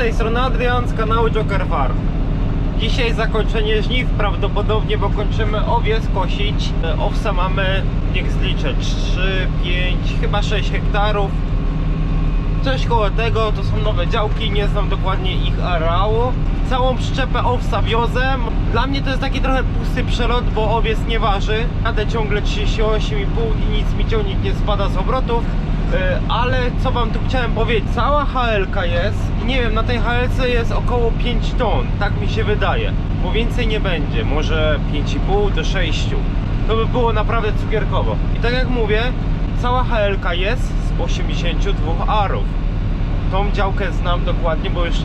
tej strony Adrian z kanału Joker Farm. Dzisiaj zakończenie żniw prawdopodobnie, bo kończymy owiec kosić. Owsa mamy, niech zliczę, 3, 5, chyba 6 hektarów. Coś koło tego, to są nowe działki, nie znam dokładnie ich areału. Całą przyczepę owsa wiozę. Dla mnie to jest taki trochę pusty przelot, bo owiec nie waży. Jadę ciągle 38,5 i nic mi ciągnik nie spada z obrotów. Yy, Ale co wam tu chciałem powiedzieć, cała HLK jest, nie wiem, na tej HLC jest około 5 ton, tak mi się wydaje, bo więcej nie będzie, może 5,5 do 6. To by było naprawdę cukierkowo. I tak jak mówię, cała HLK jest z 82 arów. Tą działkę znam dokładnie, bo już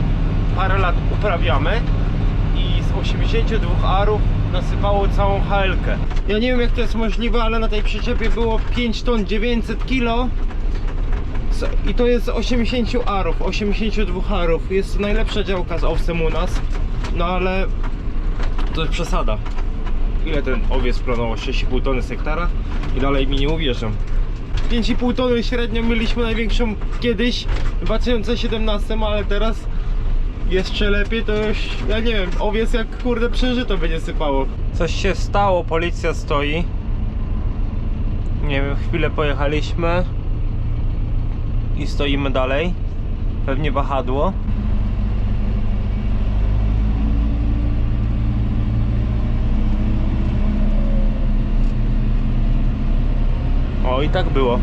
parę lat uprawiamy i z 82 arów nasypało całą HLkę. Ja nie wiem jak to jest możliwe, ale na tej przyczepie było 5 ton 900 kg i to jest z 80 arów, 82 arów. Jest najlepsza działka z owsem u nas, no ale to jest przesada. Ile ten owiec planował? 6,5 tony z hektara? I dalej mi nie uwierzą. 5,5 tony średnio mieliśmy największą kiedyś w 2017, ale teraz jeszcze lepiej to już, ja nie wiem, owiec jak kurde przeżyto będzie sypało. Coś się stało, policja stoi. Nie wiem, chwilę pojechaliśmy i stoimy dalej. Pewnie wahadło. O, i tak było.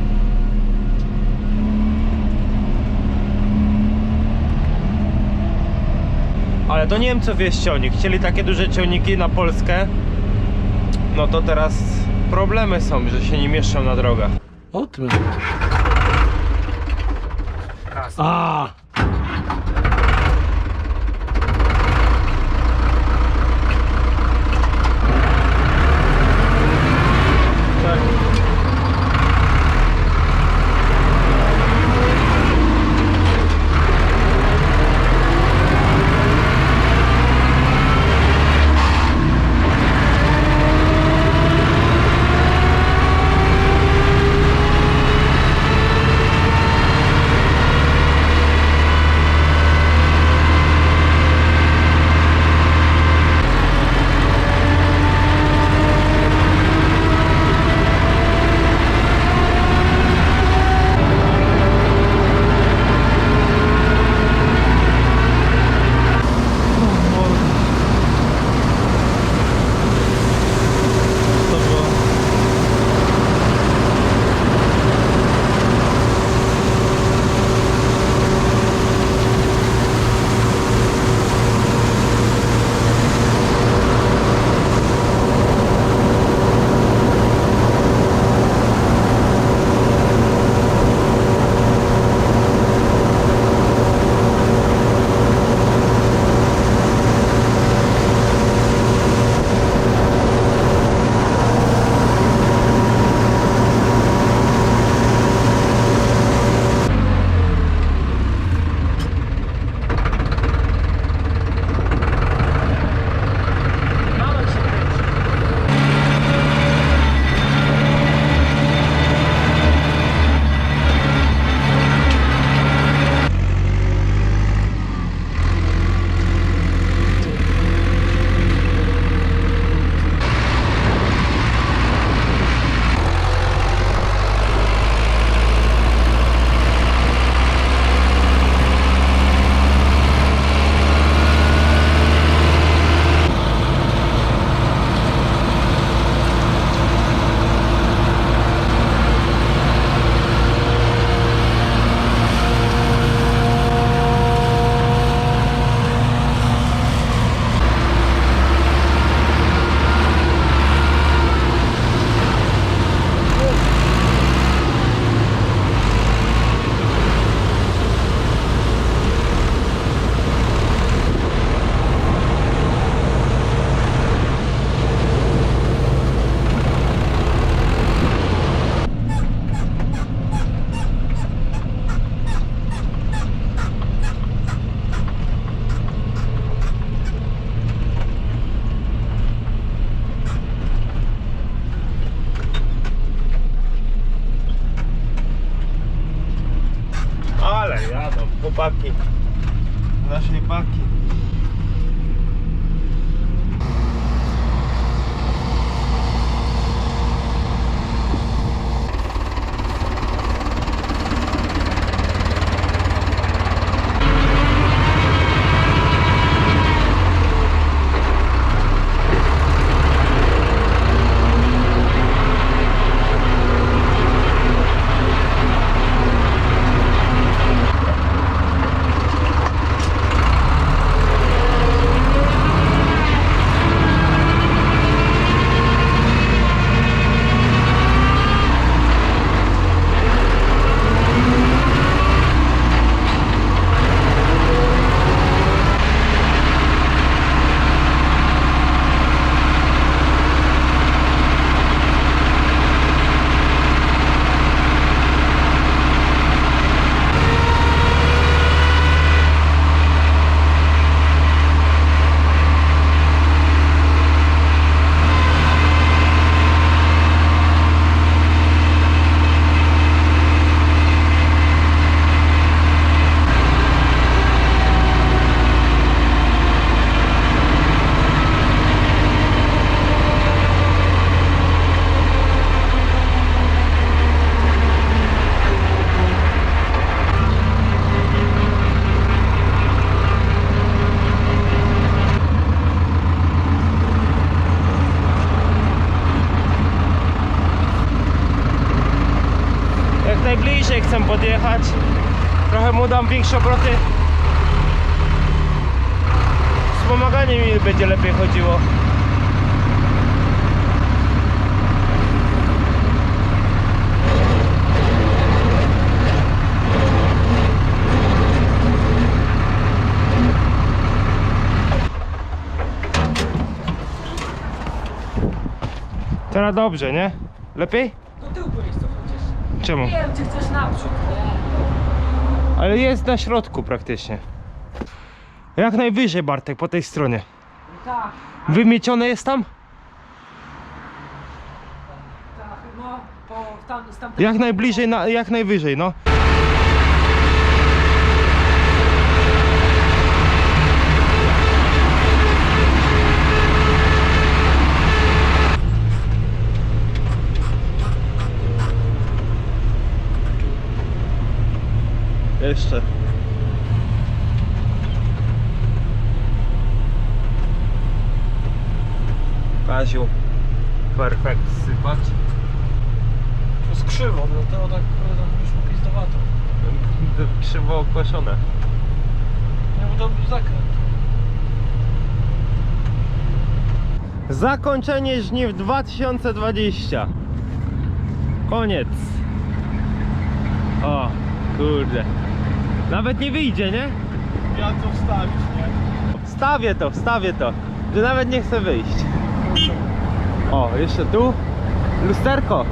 Ale to nie wiem co wieść ciągnik. Chcieli takie duże ciągniki na Polskę. No to teraz problemy są, że się nie mieszczą na drogach. O tym. A! Podjechać. Trochę mu dam większe obroty. Wspomaganie mi będzie lepiej chodziło. Teraz dobrze, nie? Lepiej? Do tyłu pojedź to Czemu? Wiem, czy chcesz naprzód, nie? Ale jest na środku praktycznie. Jak najwyżej Bartek po tej stronie. Tak, Wymiecione jest tam? tak, no, po, tam, z tamtej Jak najbliżej, na, jak najwyżej, no. Jeszcze. Kaziu. Perfekt sypać. To jest krzywo, dlatego tak kurde, mówisz popizdowato. Krzywo okłaszone. Nie, bo to był zakręt. Zakończenie żniw 2020. Koniec. O, kurde. Nawet nie wyjdzie, nie? Ja to wstawić, nie? Wstawię to, wstawię to. Że nawet nie chcę wyjść. O, jeszcze tu. Lusterko.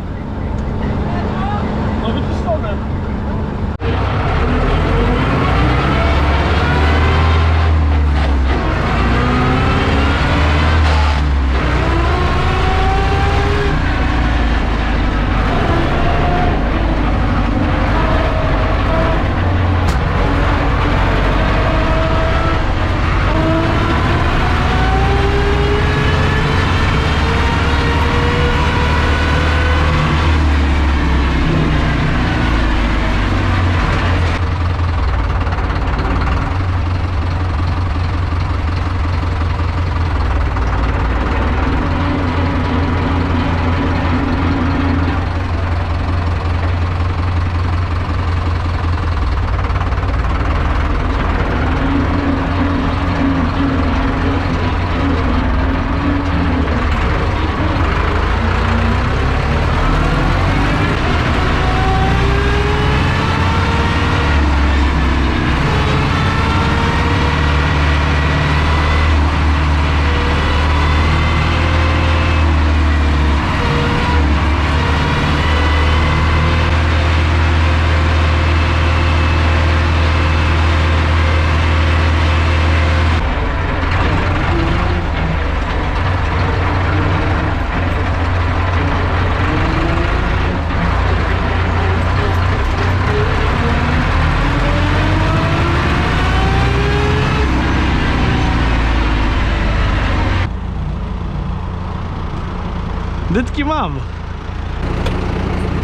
Dytki mam.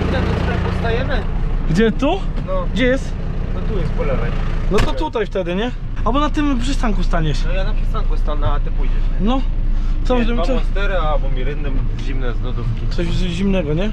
Ile do sklepu stajemy? Gdzie tu? No, Gdzie jest? no tu jest po lewej. No to tutaj wtedy, nie? Albo na tym przystanku staniesz. No ja na przystanku stanę, a ty pójdziesz. No. Co, Nie, dwa monstery albo miryndy zimne z lodówki. coś zimnego, nie?